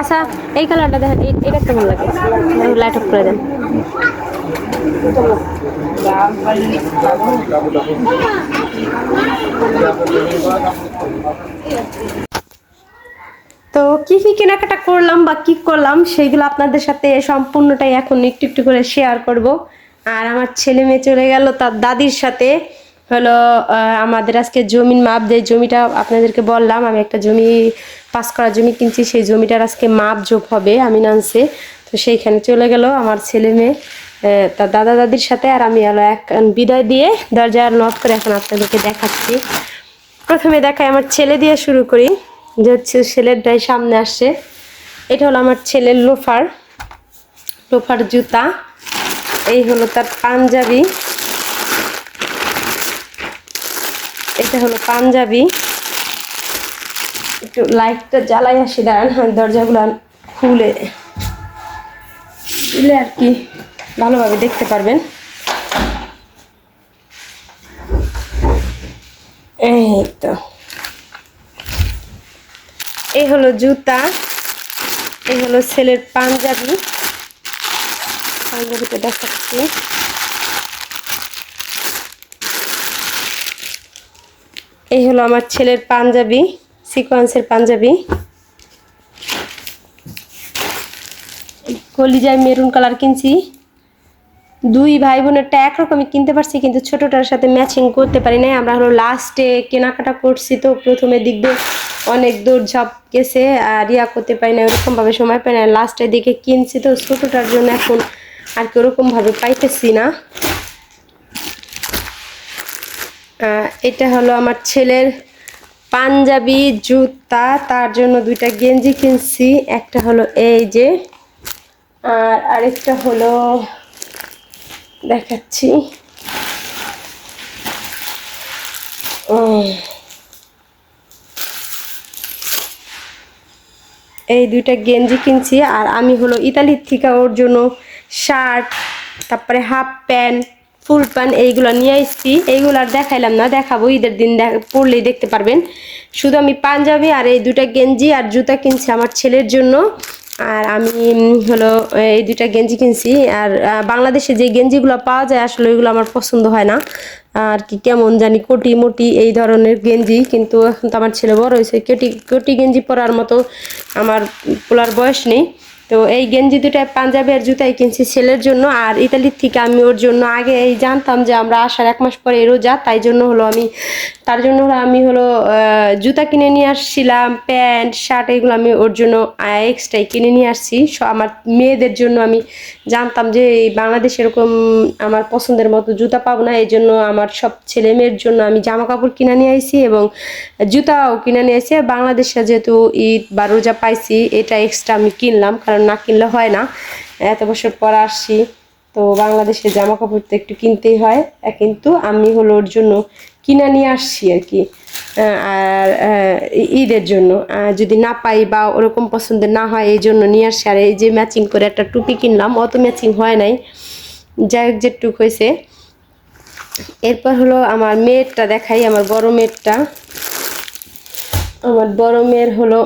আচ্ছা এই কালারটা দেখেন এটা কেমন লাগে? লাইট অফ করে দেন। তো কি কি কেনাকাটা করলাম বা কি করলাম, সেইগুলো আপনাদের সাথে সম্পূর্ণটাই এখন একটু একটু করে শেয়ার করব। আর আমার ছেলে মেয়ে চলে গেল তার দাদির সাথে। হলো আমাদের আজকে জমির মাপ যে জমিটা আপনাদেরকে বললাম, আমি একটা জমি পাস করা জমি কিনছি, সেই জমিটার আজকে মাপ যোগ হবে আমি নানসে তো সেইখানে চলে গেল আমার ছেলে মেয়ে তার দাদা দাদির সাথে, আর আমি হলো এক বিদায় দিয়ে দরজার নক করে এখন আপনাদেরকে দেখাচ্ছি। প্রথমে দেখাই আমার ছেলে দিয়ে শুরু করি, যে হচ্ছে ছেলেরটাই সামনে আসছে। এটা হলো আমার ছেলের লোফার লোফার জুতা। এই হলো তার পাঞ্জাবি। এটা হলো পাঞ্জাবি। একটু লাইটটা জ্বালাই আসি, দাঁড়ান হ্যাঁ দরজাগুলো খুলে দিলে আর কি ভালোভাবে দেখতে পারবেন। এই তো। এই হলো জুতা এই হলো ছেলের পাঞ্জাবি। পাঞ্জাবিটা দেখাচ্ছি। এই হলো আমার ছেলের পাঞ্জাবি সিকোয়েন্সের পাঞ্জাবি। কলিজায় মেরুন কালার কিনছি। দুই ভাই বোনেরটা একরকমই কিনতে পারছি, কিন্তু ছোটটার সাথে ম্যাচিং করতে পারি নাই। আমরা হলো লাস্টে কেনাকাটা করছি তো, প্রথমে দিক দিয়ে অনেক দূর ঝাপ গেছে, আর ইয়া করতে পারি না ওরকমভাবে সময় পাই না লাস্টের দিকে কিনছি তো, ছোটোটার জন্য এখন আর কি ওরকমভাবে পাইতেছি না। এটা হলো আমার ছেলের পাঞ্জাবি জুতা, তার জন্য দুইটা গেঞ্জি কিনছি, একটা হলো এই যে, আর আরেকটা হলো দেখাচ্ছি। এই দুইটা গেঞ্জি কিনছি, আর আমি হলো ইতালির থেকে ওর জন্য শার্ট, তারপরে হাফ প্যান্ট ফুল প্যান্ট এইগুলো নিয়ে আসছি। এইগুলো আর দেখাইলাম না, দেখাবো। ঈদের দিন পরলেই দেখতে পারবেন। শুধু আমি পাঞ্জাবি আর এই দুইটা গেঞ্জি আর জুতা কিনছি আমার ছেলের জন্য। আর আমি হলো, এই দুইটা গেঞ্জি কিনছি। আর বাংলাদেশে যে গেঞ্জিগুলো পাওয়া যায়, আসলে ওইগুলো আমার পছন্দ হয় না। আর কি কেমন জানি কোটি মোটি এই ধরনের গেঞ্জি, কিন্তু এখন তো আমার ছেলে বড় হয়েছে। কোটি কোটি গেঞ্জি পরার মতো আমার পোলার বয়স নেই। তো এই গেঞ্জি দুটা পাঞ্জাবি আর জুতাই কিনছি ছেলের জন্য, আর ইতালির থেকে আমি ওর জন্য আগে এই জানতাম যে আমরা আসার এক মাস পরে রোজা, তাই জন্য হলো আমি, তার জন্য হলো আমি হলো জুতা কিনে নিয়ে আসছিলাম, প্যান্ট, শার্ট, এগুলো আমি ওর জন্য এক্সট্রাই কিনে নিয়ে আসছি। আমার মেয়েদের জন্য আমি জানতাম যে এই বাংলাদেশে এরকম আমার পছন্দের মতো জুতা পাবো না, এই জন্য আমার সব ছেলে মেয়ের জন্য আমি জামা কাপড় কিনে নিয়ে আইছি এবং জুতাও কিনে নিয়ে আসি আর বাংলাদেশে যেহেতু ঈদ বা রোজা পাইছি, এটা এক্সট্রা আমি কিনলাম, কারণ না কিনলে হয় না। এত বছর পর আসছি, তো বাংলাদেশে জামা কাপড় তো একটু কিনতেই হয়। কিন্তু আমি হলো ওর জন্য কিনা নিয়ে আসছি আর কি। আর ঈদের জন্য। যদি না পাই বা ওরকম পছন্দের না হয় এই জন্য নিয়ে আসছি। আর এই যে ম্যাচিং করে একটা টুপি কিনলাম, অত ম্যাচিং হয় নাই। যাই হোক, যেটুক হয়েছে। এরপর হলো আমার মেয়েরটা দেখাই, আমার বড় মেয়েরটা। আমার বড় মেয়ের হলো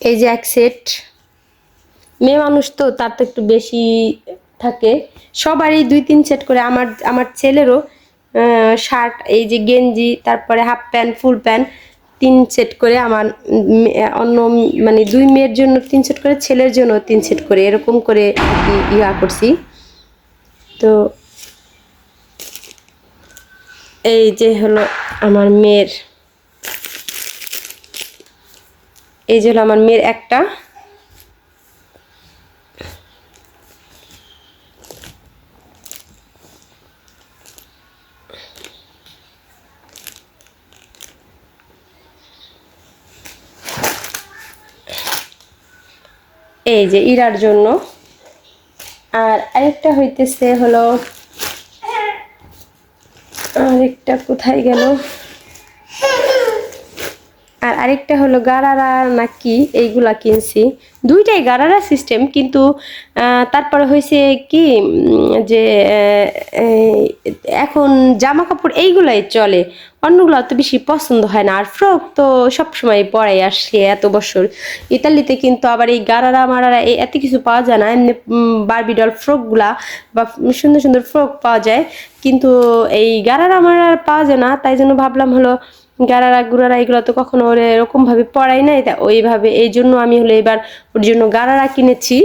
এই যে এক সেট মেয়ে মানুষ তো, তার তো একটু বেশি থাকে। সবারই দুই, তিন সেট করে। আমার আমার ছেলেরও শার্ট এই যে গেঞ্জি, তারপরে হাফ প্যান্ট ফুল প্যান্ট তিন সেট করে। আমার অন্য মানে দুই মেয়ের জন্য তিন সেট করে, ছেলের জন্য তিন সেট করে। এরকম করে ইয়া করছি। তো এই যে হলো আমার মেয়ের এই যে হলো আমার মেয়ের একটা। এই যে ইরার জন্য। আর আরেকটা হইতেছে হলো, আরেকটা কোথায় গেল? আরেকটা হলো গারারা নাকি এইগুলা কিনছি। দুইটাই গারারা সিস্টেম কিন্তু তারপরে হয়েছে কি যে এখন জামা কাপড় এইগুলাই চলে। অন্যগুলো অত বেশি পছন্দ হয় না। আর ফ্রক তো সবসময় পরাই আসছে এত বছর। ইতালিতে কিন্তু আবার এই গারারা মারারা এই এত কিছু পাওয়া যায় না। এমনি বারবিডল ফ্রকগুলা বা সুন্দর সুন্দর ফ্রক পাওয়া যায়। কিন্তু এই গারারা মারার পাওয়া যায় না। তাই জন্য ভাবলাম হলো গারারা গুরারা এগুলো তো কখনো ওর এরকমভাবে পড়াই নাই। তা ওইভাবে এই জন্য আমি হলো এবার ওর জন্য গারারা কিনেছি।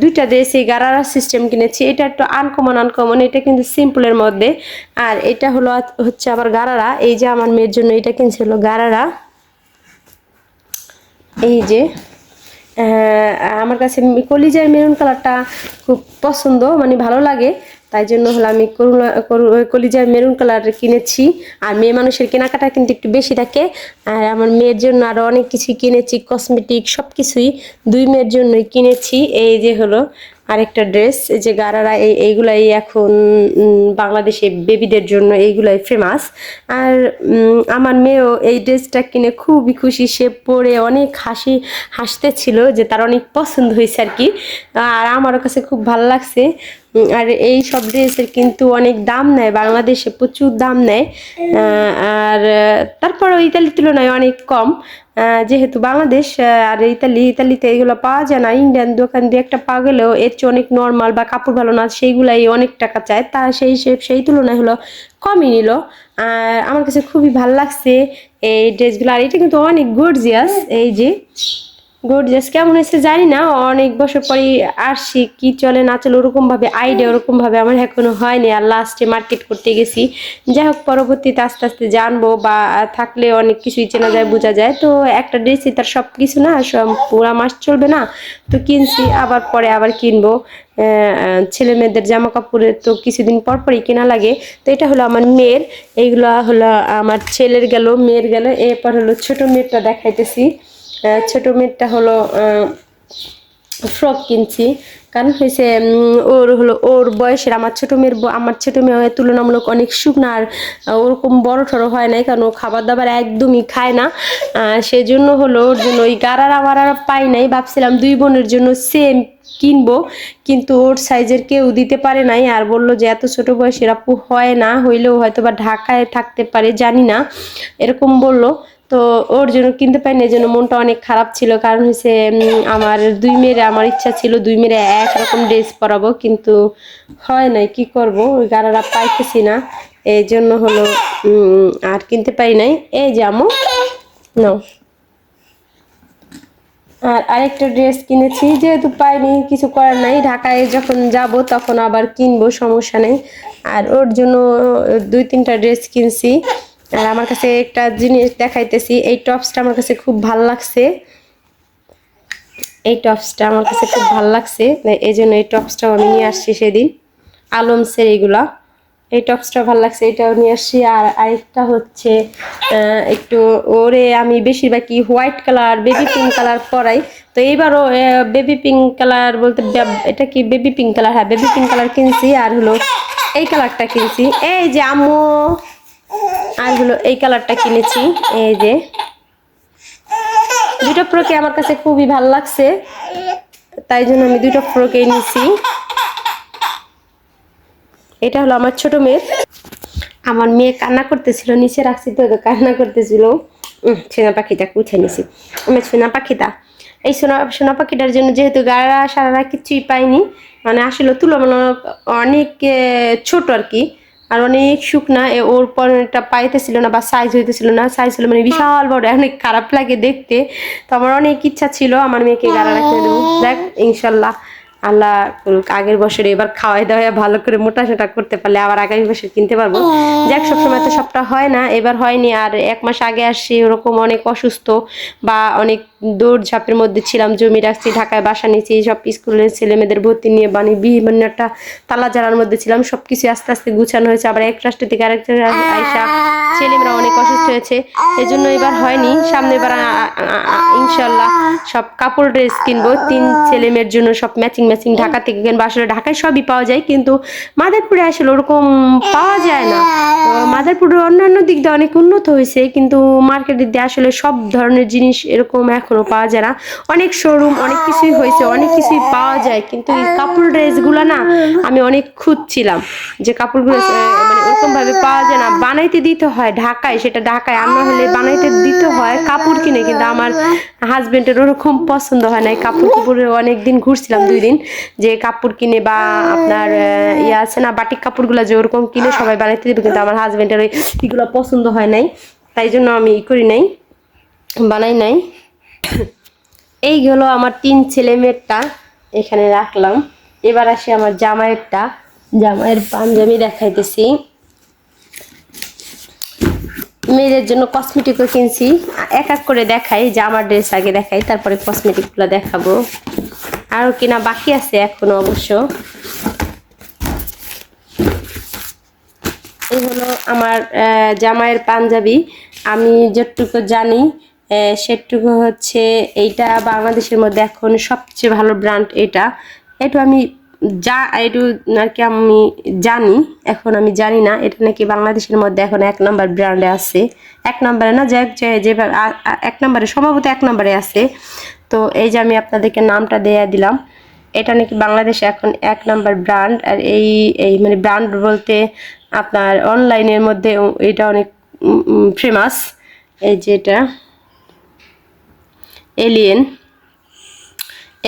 দুইটা ড্রেস গারারা সিস্টেম কিনেছি। এটা একটু আনকমন আনকমন এটা কিন্তু সিম্পলের মধ্যে। আর এটা হলো হচ্ছে আবার গারারা এই যে আমার মেয়ের জন্য এটা কিনছে হলো গারারা এই যে আমার কাছে কলিজার মেরুন কালারটা খুব পছন্দ মানে ভালো লাগে। তাই জন্য হলো আমি করুণা, করু- কলিজার মেরুন কালার কিনেছি। আর মেয়ে মানুষের কেনাকাটা কিন্তু একটু বেশি থাকে। আর আমার মেয়ের জন্য আরও অনেক কিছুই কিনেছি কসমেটিক সব কিছুই দুই মেয়ের জন্যই কিনেছি। এই যে হলো আরেকটা ড্রেস এই যে গারারা, এই, এইগুলাই এখন বাংলাদেশে বেবিদের জন্য এইগুলাই ফেমাস আর আমার মেয়েও এই ড্রেসটা কিনে খুবই খুশি। সে পরে অনেক হাসি, হাসতেছিল যে তার অনেক পছন্দ হয়েছে আর কি। আর আমারও কাছে খুব ভালো লাগছে। আর এই সব ড্রেসের কিন্তু অনেক দাম নেয়, বাংলাদেশে প্রচুর দাম নেয়। আর তারপরও ইতালির তুলনায় অনেক কম। যেহেতু বাংলাদেশ আর ইতালি, ইতালিতে এগুলো পাওয়া যায় না। ইন্ডিয়ান দোকান দিয়ে একটা পাওয়া গেলেও এর চেয়ে অনেক নর্মাল বা কাপড় ভালো না, সেইগুলাই অনেক টাকা চায়। তা সেই সেই তুলনায় হলো কমই নিল। আর আমার কাছে খুবই ভালো লাগছে এই ড্রেসগুলো। আর এটা কিন্তু অনেক গর্জিয়াস এই যে গর্জিয়াস কেমন হয়েছে জানি না, অনেক বছর পরে আসছি, কি চলে না চলে ওরকম ভাবে আইডিয়া ওরকম ভাবে আমার এখনও হয়নি আর লাস্টে মার্কেট করতে গেছি। যাই হোক, পরবর্তীতে আস্তে আস্তে জানব বা থাকলে অনেক কিছুই চেনা যায়, বোঝা যায়। তো একটা ড্রেসই তার সব কিছু না, সব পুরা মাস চলবে না, তো কিনছি, আবার পরে আবার কিনবো। ছেলে মেয়েদের জামা কাপড়ের তো কিছুদিন পর পরই কেনা লাগে। তো এটা হলো আমার মেয়ের, এইগুলো হলো আমার ছেলের গেল, মেয়ের গেল, এরপর হলো ছোট মেয়েরটা দেখাইতেছি। ছোট মেয়েরটা হলো ফ্রক কিনছি। কারণ হয়েছে ওর হলো, ওর বয়সের আমার ছোটো মেয়ের আমার ছোটো মেয়ে তুলনামূলক অনেক শুকনা আর ওরকম বড় ঠড়ো হয় নাই, কারণ ও খাবার দাবার একদমই খায় না। সেজন্য হলো ওর জন্য ওই গারার আমার আর পাই নাই। ভাবছিলাম দুই বোনের জন্য সেম কিনবো, কিন্তু ওর সাইজের কেউ দিতে পারে নাই, আর বলল যে এত ছোট বয়সের আপু হয় না, হইলেও হয়তো বা ঢাকায় থাকতে পারে, জানি না। এরকম বলল। তো ওর জন্য কিনতে পারিনি এই জন্য মনটা অনেক খারাপ ছিল। কারণ হচ্ছে আমার দুই মেয়ের আমার ইচ্ছা ছিল দুই মেয়ের একরকম ড্রেস পরাবো, কিন্তু হয় নাই, কি করব? ওই গারারা পাইতেছি না। এই জন্য হলো আর কিনতে পারি নাই। এই আমু নাও। আর আরেকটা ড্রেস কিনেছি, যেহেতু পাইনি, কিছু করার নাই। ঢাকায় যখন যাব, তখন আবার কিনবো, সমস্যা নেই। আর ওর জন্য দুই তিনটা ড্রেস কিনছি। আর আমার কাছে একটা জিনিস দেখাইতেছি, এই টপসটা আমার কাছে খুব ভালো লাগছে। এই টপসটা আমার কাছে খুব ভালো লাগছে এই জন্য এই টপসটাও আমি নিয়ে আসছি সেদিন। আলমসের এইগুলা এই টপসটা ভালো লাগছে, এটাও নিয়ে আসছি। আর আরেকটা হচ্ছে একটু ওরে আমি বেশিরভাগই white colour, baby pink colour পরাই। তো এইবারও বেবি পিঙ্ক কালার বলতে এটা কি বেবি পিঙ্ক কালার? হ্যাঁ বেবি পিঙ্ক কালার কিনছি। আর হলো এই কালারটা কিনছি। এই যে আম্মু! আর হলো এই কালারটা কিনেছি, এই যে। দুটো ফ্রকে আমার কাছে খুবই ভালো লাগছে, তাই জন্য আমি দুটো ফ্রকে নিয়েছি। এটা হলো আমার ছোট মেয়ে। আমার মেয়ে কান্না করতেছিল, নিচে রাখছি তো কান্না করতেছিল। সোনা পাখিটা উঠে নিছি। আমার সোনা পাখিটা। এই সোনা সোনা পাখিটার জন্য যেহেতু গাড়া সারারা কিছুই পাইনি মানে আসলে তুলনামূলক অনেক ছোট আর কি। আর অনেক শুকনা ওর পরটা পাইতেছিল না বা সাইজ হইতেছিল না। সাইজ হলো মানে বিশাল বড় অনেক খারাপ লাগে দেখতে। তো আমার অনেক ইচ্ছা ছিল আমার মেয়েকে গাড়া রাখতে দেবো। দেখ ইনশাল্লাহ আল্লাহ করুক, আগের বছরে এবার খাওয়াই দাওয়াই ভালো করে মোটা সোটা করতে পারলে আবার আগামী বছর কিনতে পারব। যাক, সবসময় তো সবটা হয় না, এবার হয়নি। আর এক মাস আগে আসছি ওরকম অনেক অসুস্থ বা অনেক দৌড়ঝাঁপের মধ্যে ছিলাম, জমি রাখছি, ঢাকায় বাসা নিয়েছি, সব স্কুলের ছেলে মেয়েদের ভর্তি নিয়ে বানি বিভিন্ন একটা তালা জানার মধ্যে ছিলাম সব কিছু আস্তে আস্তে গুছানো হয়েছে। আবার এক রাষ্ট্র থেকে আরেক আইসা, ছেলেমেয়েরা অনেক অসুস্থ হয়েছে এই জন্য এবার হয়নি। সামনে এবার ইনশাল্লাহ সব কাপড়, ড্রেস কিনবো। তিন ছেলে মেয়ের জন্য সব ম্যাচিং ম্যাচিং ঢাকা থেকে কিনবো। আসলে ঢাকায় সবই পাওয়া যায়, কিন্তু মাদারপুরে আসলে ওরকম পাওয়া যায় না। মাদারপুরের অন্যান্য দিক দিয়ে অনেক উন্নত হয়েছে, কিন্তু মার্কেটের দিয়ে আসলে সব ধরনের জিনিস এরকম এখনও পাওয়া যায় না। অনেক শোরুম অনেক কিছুই হয়েছে, অনেক কিছুই পাওয়া যায়, কিন্তু এই কাপড় ড্রেসগুলো না আমি অনেক খুঁজছিলাম যে কাপড়গুলো মানে ওরকমভাবে পাওয়া যায় না। বানাইতে দিতে হয় ঢাকায়, সেটা ঢাকায় আমরা হলে বানাইতে দিতে হয় কাপড় কিনে, কিন্তু আমার হাজব্যান্ডের ওরকম পছন্দ হয় না। কাপড় কাপড়ে অনেকদিন ঘুরছিলাম, দুই দিন, যে কাপড় কিনে বা আপনার ইয়ে আছে না, বাটিক কাপড়গুলো যে ওরকম কিনে সবাই বানাইতে দেবে, কিন্তু আমার হাজব্যান্ডের ওই, এগুলো পছন্দ হয় নাই। তাই জন্য আমি ই করি নাই, বানাই নাই। এই হলো আমার তিন ছেলে মেয়েরটা, এখানে রাখলাম। এবার আসি আমার জামাইয়েরটা। জামাইয়ের পাঞ্জাবি দেখাইতেছি। মেয়েদের জন্য কসমেটিকও কিনছি। এক এক করে দেখাই জামার ড্রেস আগে দেখাই, তারপরে কসমেটিকগুলো দেখাবো। আরও কিনা বাকি আছে এখনও অবশ্য। এই হলো আমার জামাইয়ের পাঞ্জাবি। আমি যতটুকু জানি সেটুকু হচ্ছে এইটা বাংলাদেশের মধ্যে এখন সবচেয়ে ভালো ব্র্যান্ড এটা। একটু আমি যা, এটু আর কি আমি জানি, এখন আমি জানি না, এটা নাকি বাংলাদেশের মধ্যে এখন এক নম্বর ব্র্যান্ডে আছে। এক নম্বরে না, যে যে এক নম্বরে, সম্ভবত এক নম্বরে আছে। তো এই যে আমি আপনাদেরকে নামটা দেয়া দিলাম, এটা নাকি বাংলাদেশে এখন এক নাম্বার ব্র্যান্ড আর এই এই মানে ব্র্যান্ড বলতে আপনার অনলাইনের মধ্যে এটা অনেক ফেমাস এই যেটা এলিয়েন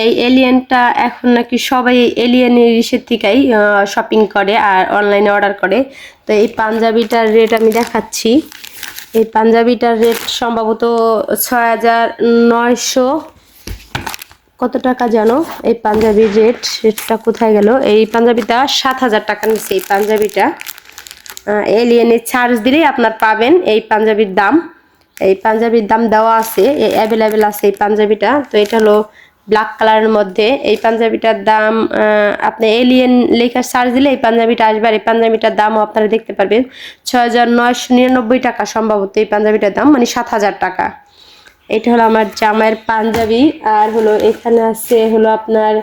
এই এলিয়েনটা এখন নাকি সবাই এলিয়েনের ইসের থেকেই শপিং করে আর অনলাইনে অর্ডার করে। তো এই পাঞ্জাবিটার রেট আমি দেখাচ্ছি। এই পাঞ্জাবিটার রেট সম্ভবত ছয় হাজার নয়শো কত টাকা জানো? এই পাঞ্জাবির রেট রেটটা কোথায় গেল? এই পাঞ্জাবিটা সাত হাজার টাকা নিচ্ছে এই পাঞ্জাবিটা। এলিয়েনের চার্জ দিলেই আপনার পাবেন এই পাঞ্জাবির দাম। এই পাঞ্জাবির দাম দেওয়া আছে অ্যাভেলেবেল আছে এই পাঞ্জাবিটা। তো এটা হলো ব্ল্যাক কালারের মধ্যে। এই পাঞ্জাবিটার দাম আপনি এলিয়েন লেখার চার্জ দিলে এই পাঞ্জাবিটা আসবে। আর এই পাঞ্জাবিটার দামও আপনারা দেখতে পারবেন। ছয় হাজার নয়শো নিরানব্বই টাকা সম্ভবত এই পাঞ্জাবিটার দাম মানে সাত হাজার টাকা। এটা হলো আমার জামাইয়ের পাঞ্জাবি। আর হলো এখানে আছে হলো আপনার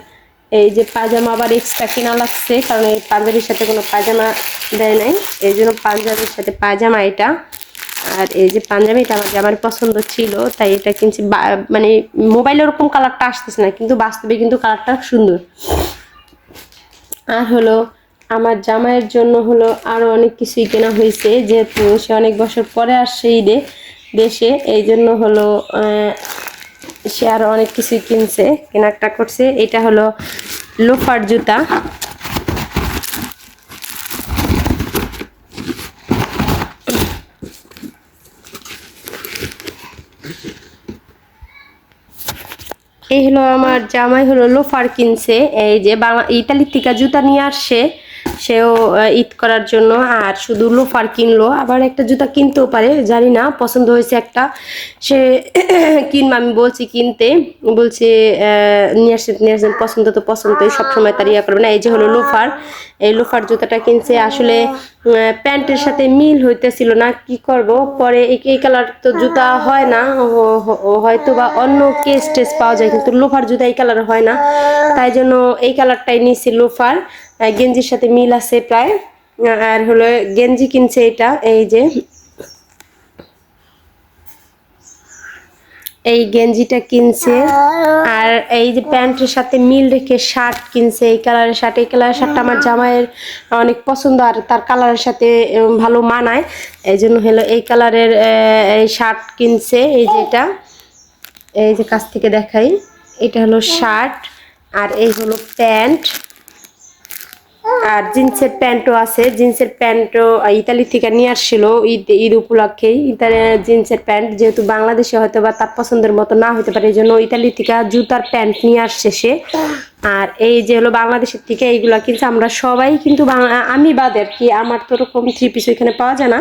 এই যে পাজামা আবার এক্সট্রা কেনা লাগছে, কারণ এই পাঞ্জাবির সাথে কোনো পাজামা দেয় নাই। এই জন্য পাঞ্জাবির সাথে পাজামা এটা। আর এই যে পাঞ্জাবি এটা আমার জামার পছন্দ ছিল, তাই এটা কিনছি। মানে মোবাইলে ওরকম কালারটা আসতেছে না, কিন্তু বাস্তবে কিন্তু কালারটা সুন্দর। আর হলো, আমার জামাইয়ের জন্য হলো আরও অনেক কিছুই কেনা হয়েছে, যেহেতু সে অনেক বছর পরে আসছে ঈদে দেশে, এই জন্য হলো সে আরও অনেক কিছুই কিনছে, কেনাকাটা করছে। এটা হলো লোফার জুতা। এই হলো আমার জামাই হলো লোফার কিনছে এই যে ইতালির থেকে জুতা নিয়ে আসছে সেও ঈদ করার জন্য আর শুধু লোফার কিনলো। আবার একটা জুতা কিনতেও পারে, জানি না, পছন্দ হয়েছে একটা। সে কিনবো, আমি বলছি কিনতে। বলছে নিয়ে আসছেন নিয়ে পছন্দ তো পছন্দই সবসময় তার ইয়া করবে না। এই যে হলো লোফার, এই লোফার জুতাটা কিনছে। আসলে প্যান্টের সাথে মিল হইতেছিল না, কি করব? পরে এই কালার তো জুতা হয় না হয়তো বা অন্য কেস টেস পাওয়া যায়, কিন্তু লোফার জুতা এই কালার হয় না। তাই জন্য এই কালারটাই নিয়েছি লোফার। গেঞ্জির সাথে মিল আছে প্রায়। আর হলো গেঞ্জি কিনছে এটা, এই যে। এই গেঞ্জিটা কিনছে। আর এই যে প্যান্টের সাথে মিল রেখে শার্ট কিনছে, এই কালারের শার্ট। এই কালারের শার্টটা আমার জামাইয়ের অনেক পছন্দ আর তার কালারের সাথে ভালো মানায়। এই জন্য হলো এই কালারের এই শার্ট কিনছে, এই যে এটা। এই যে কাছ থেকে দেখাই, এটা হলো শার্ট। আর এই হলো প্যান্ট। আর জিন্সের প্যান্টও আছে। জিন্সের প্যান্টও ইতালি থেকে নিয়ে আসছিল ঈদ ঈদ উপলক্ষেই। ইতালি জিন্সের প্যান্ট যেহেতু বাংলাদেশে হয়তো বা তার পছন্দের মতো না হতে পারে, এই জন্য ইতালি থেকে জুতার প্যান্ট নিয়ে আসছে সে। আর এই যে হলো বাংলাদেশের থেকে এইগুলো কিন্তু আমরা সবাই কিন্তু আমি বাদে আর কি, আমার তো ওরকম থ্রি পিস ওইখানে পাওয়া যায় না।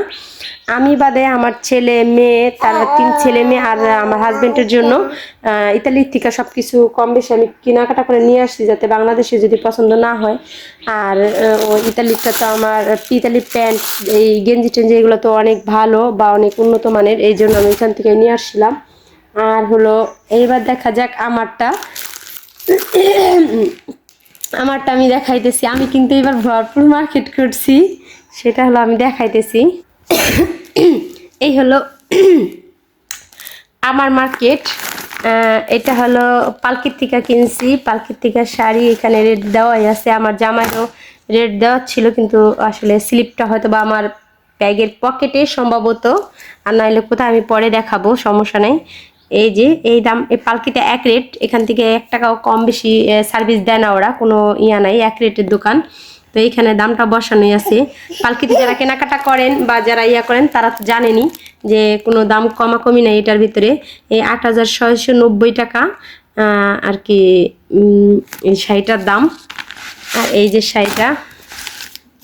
আমি বাদে আমার ছেলে, মেয়ে, তার তিন ছেলে মেয়ে আর আমার হাজব্যান্ডের জন্য ইতালির থেকে সব কিছু কম বেশি আমি কেনাকাটা করে নিয়ে আসছি যাতে বাংলাদেশে যদি পছন্দ না হয়। আর ও তো আমার ইতালির প্যান্ট এই গেঞ্জি টেঞ্জি এগুলো তো অনেক ভালো বা অনেক উন্নত মানের, এই জন্য আমি এখান থেকে নিয়ে আসছিলাম। আর হলো, এইবার দেখা যাক আমারটা আমারটা আমি দেখাইতেছি। আমি কিন্তু এবার ভরপুর মার্কেট করছি। সেটা হলো আমি দেখাইতেছি। এই হলো আমার মার্কেট এটা হলো পালকির কিনছি। পালকির থেকে শাড়ি এখানে রেট দেওয়াই আছে। আমার জামাইও রেট দেওয়া ছিল কিন্তু আসলে স্লিপটা হয়তো বা আমার ব্যাগের পকেটে সম্ভবত। আর নাহলে কোথায় আমি পরে দেখাবো, সমস্যা নেই। এই যে, এই দাম, এই পালকিটা এক রেট এখান থেকে এক টাকাও কম বেশি সার্ভিস দেয় না ওরা, কোনো ইয়া নাই, এক রেটের দোকান। তো এইখানে দামটা বসানোই আছে। পালকিতে যারা কেনাকাটা করেন বা যারা ইয়া করেন, তারা তো জানেনি যে কোনো দাম কমাকমি নাই এটার ভিতরে। এই আট হাজার ছয়শো নব্বই টাকা আর কি এই শাড়িটার দাম। আর এই যে শাড়িটা,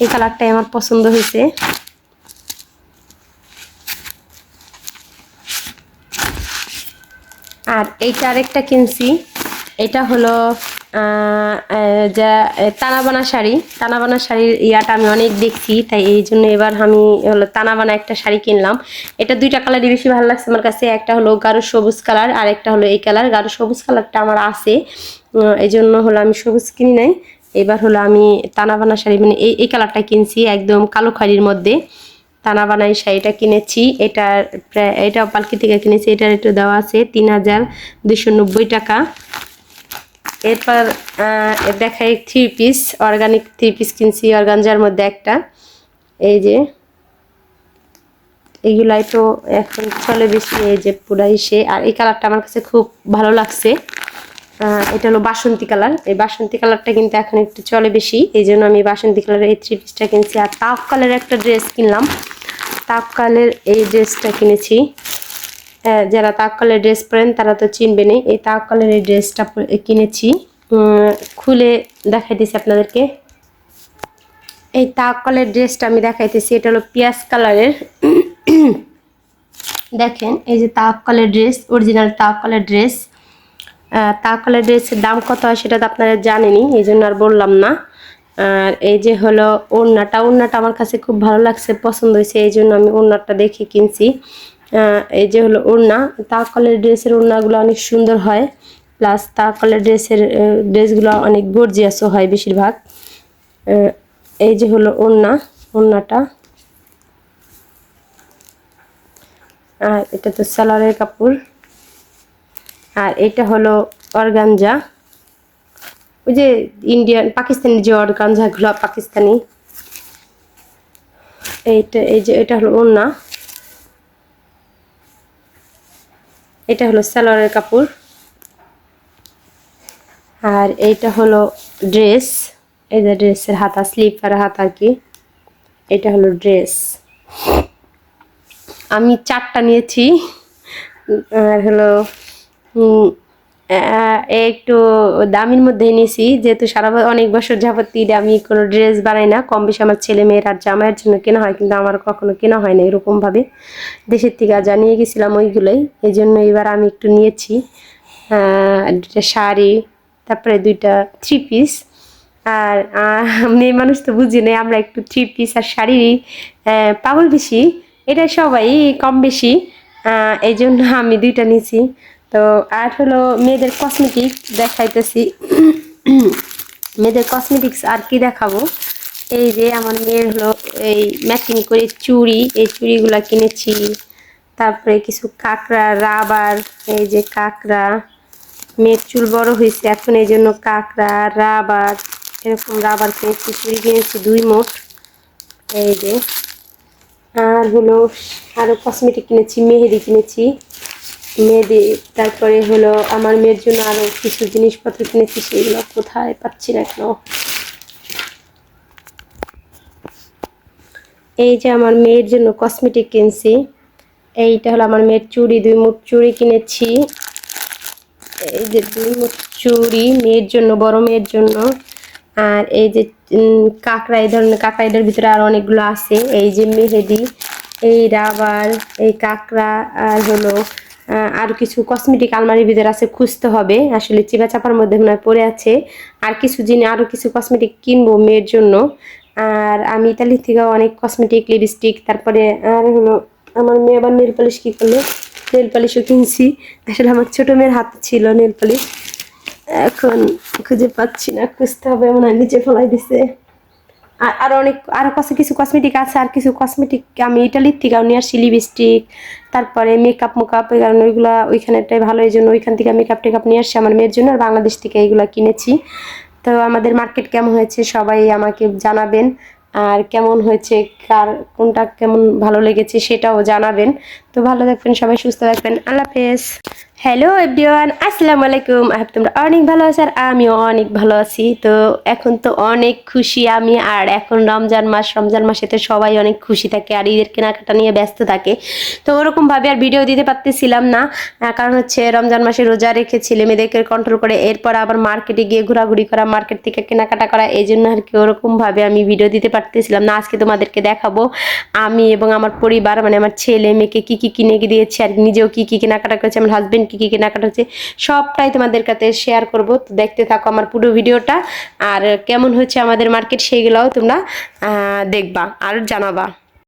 এই কালারটাই আমার পছন্দ হয়েছে। আর এইটা আরেকটা কিনছি। এটা হলো যা, তানাবানা শাড়ি। তানাবানা শাড়ির ইয়াটা আমি অনেক দেখছি, তাই এই জন্য এবার আমি হলো তানাবানা একটা শাড়ি কিনলাম। এটা দুইটা কালারই বেশি ভালো লাগছে আমার কাছে। একটা হলো গাঢ় সবুজ কালার, আর একটা হলো এই কালার। গাঢ় সবুজ কালারটা আমার আছে। এই জন্য হলো আমি সবুজ কিনি নাই। এবার হলো আমি তানাবানা শাড়ি মানে এই এই কালারটা কিনছি একদম কালো খাড়ির মধ্যে। টানা বানাই শাড়িটা কিনেছি। এটার প্রায়, এটা পালকি থেকে কিনেছি, এটার একটু দেওয়া আছে তিন হাজার দুশো নব্বই টাকা। এরপর দেখাই three piece organic three piece কিনছি, অর্গানজার মধ্যে একটা। এই যে, এগুলাই তো এখন চলে বেশি, এই যে পুরাই সে। আর এই কালারটা আমার কাছে খুব ভালো লাগছে। এটা হলো বাসন্তী কালার। এই বাসন্তী কালারটা কিন্তু এখন একটু চলে বেশি। এই জন্য আমি বাসন্তী কালারের এই থ্রি পিসটা কিনছি। আর তাপ কালারের একটা ড্রেস কিনলাম। তাপ কালের এই ড্রেসটা কিনেছি। যারা তাপ কালের ড্রেস পরেন, তারা তো চিনবে চিনবেনই, এই তাপ কালের এই ড্রেসটা কিনেছি। খুলে দেখাইতেছি আপনাদেরকে। এই তাপ কালের ড্রেসটা আমি দেখাইতেছি, এটা হলো পিয়াজ কালারের। দেখেন, এই যে তাপ কালের ড্রেস, অরিজিনাল তাপ কালের ড্রেস। তাপ কালের ড্রেসের দাম কত হয় সেটা তো আপনারা জানেনই, এই জন্য আর বললাম না। আর এই যে হলো ওড়নাটা ওড়নাটা আমার কাছে খুব ভালো লাগছে, পছন্দ হয়েছে, এই জন্য আমি ওড়নাটা দেখে কিনছি। এই যে হলো ওড়না তাপ কালের ড্রেসের ওড়নাগুলো অনেক সুন্দর হয়, প্লাস তাপ কালের ড্রেসের ড্রেসগুলো অনেক গর্জিয়াসও হয় বেশিরভাগ। এই যে হলো ওড়না, ওড়নাটা। আর এটা তো সালোয়ারের কাপড়। আর এটা হলো অর্গানজা। ওই যে ইন্ডিয়ান পাকিস্তানি যে অর্গানজাগুলো পাকিস্তানি এইটা, এই যে, এটা হলো ওড়না। এটা হলো সালোয়ারের কাপড়। আর এইটা হলো ড্রেস এই যে ড্রেসের হাতা স্লিপার হাত আর কি। এটা হলো ড্রেস আমি চারটা নিয়েছি। আর হলো একটু দামির মধ্যে নিয়েছি যেহেতু সারা অনেক বছর যাবত আমি কোনো ড্রেস বানাই না, কম বেশি আমার ছেলে মেয়ের আর জামাইয়ের জন্য কেনা হয়, কিন্তু আমার কখনো কেনা হয় না এরকমভাবে। দেশের থেকে জানিয়ে গেছিলাম ওইগুলোই, এই জন্য এবার আমি একটু নিয়েছি দুটা শাড়ি, তারপরে দুইটা থ্রি পিস আর মেয়ে মানুষ তো বুঝি না আমরা একটু থ্রি পিস আর শাড়ি পাগল বেশি, এটা সবাই কম বেশি এই জন্য আমি দুইটা নিয়েছি। তো আর হলো মেয়েদের কসমেটিক দেখাইতেছি। মেয়েদের কসমেটিক্স আর কি দেখাবো? এই যে আমার মেয়ের হলো এই ম্যাচিং করে চুড়ি, এই চুড়িগুলা কিনেছি। তারপরে কিছু কাঁকড়া, রাবার, এই যে কাঁকড়া। মেয়ের চুল বড় হয়েছে, এখন এই জন্য কাঁকড়া, রাবার, এরকম রাবার কিনেছি, চুড়ি কিনেছি, দুই মোট। এই যে। আর হলো আরও কসমেটিক কিনেছি, মেহেদি কিনেছি। মেহেদি তারপরে হলো আমার মেয়ের জন্য আরও কিছু জিনিসপত্র কিনেছি, সেগুলো কোথায় পাচ্ছি না কেন? এই যে আমার মেয়ের জন্য কসমেটিক কিনছি, এইটা হলো আমার মেয়ের চুড়ি, দুই মুঠ চুড়ি কিনেছি। এই যে দুই মুঠ চুড়ি মেয়ের জন্য, বড় মেয়ের জন্য। আর এই যে কাঁকড়া, এই ধরনের কাঁকড়া ভিতরে আর অনেকগুলো আছে। এই যে মেহেদি, এই রাবার, এই কাঁকড়া, আর হলো আর কিছু কসমেটিক আলমারির ভিতরে আছে, খুঁজতে হবে। আসলে চিপা চাপার মধ্যে মনে পড়ে আছে। আর কিছু জিনিস আরও কিছু কসমেটিক কিনবো মেয়ের জন্য। আর আমি ইতালি থেকে অনেক কসমেটিক লিপস্টিক তারপরে আর হলো আমার মেয়ে আবার নেল পালিশ কী করল? নেল পালিশও কিনছি। আসলে আমার ছোটো মেয়ের হাত ছিল নেল পালিশ এখন খুঁজে পাচ্ছি না, খুঁজতে হবে, মনে হয় নিচে ফেলাই দিছে। আর অনেক আরও কাছে কিছু কসমেটিক আছে, আর কিছু কসমেটিক আমি ইটালির থেকেও নিয়ে আসছি লিপস্টিক তারপরে মেকআপ মেকআপ এই কারণে ওইগুলো ওইখানেটাই ভালো, এই জন্য ওইখান থেকে মেকআপ টেকআপ নিয়ে আসছি আমার মেয়ের জন্য, আর বাংলাদেশ থেকে এইগুলো কিনেছি। তো আমাদের মার্কেট কেমন হয়েছে সবাই আমাকে জানাবেন, আর কেমন হয়েছে, কার, কোনটা কেমন ভালো লেগেছে সেটাও জানাবেন। তো ভালো থাকবেন, সবাই সুস্থ থাকবেন, আল্লাহ হাফেজ। হ্যালো এভরিওয়ান আসসালামু আলাইকুম আহ তোমরা অনেক ভালো আছো আর আমিও অনেক ভালো আছি। তো এখন তো অনেক খুশি আমি আর এখন রমজান মাস। রমজান মাসে তো সবাই অনেক খুশি থাকে আর ঈদের কেনাকাটা নিয়ে ব্যস্ত থাকে। তো ওরকমভাবে আর ভিডিও দিতে পারতেছিলাম না। কারণ হচ্ছে রমজান মাসে রোজা রেখে ছেলে মেয়েদেরকে কন্ট্রোল করে। এরপর আবার মার্কেটে গিয়ে ঘোরাঘুরি করা মার্কেট থেকে কেনাকাটা করা। এই জন্য আর কি ওরকমভাবে আমি ভিডিও দিতে পারতেছিলাম না। আজকে তোমাদেরকে দেখাবো। আমি এবং আমার পরিবার মানে আমার ছেলে, মেয়েকে কী কী কিনে দিয়েছি আর নিজেও কী কী কেনাকাটা করেছি। আমার হাজব্যান্ড কী কি কেনাকাটা হচ্ছে, সবটাই তোমাদের কাছে শেয়ার করব। তো দেখতে থাকো আমার পুরো ভিডিওটা। আর কেমন হচ্ছে আমাদের মার্কেট সেইগুলোও তোমরা দেখবা আর জানাবা।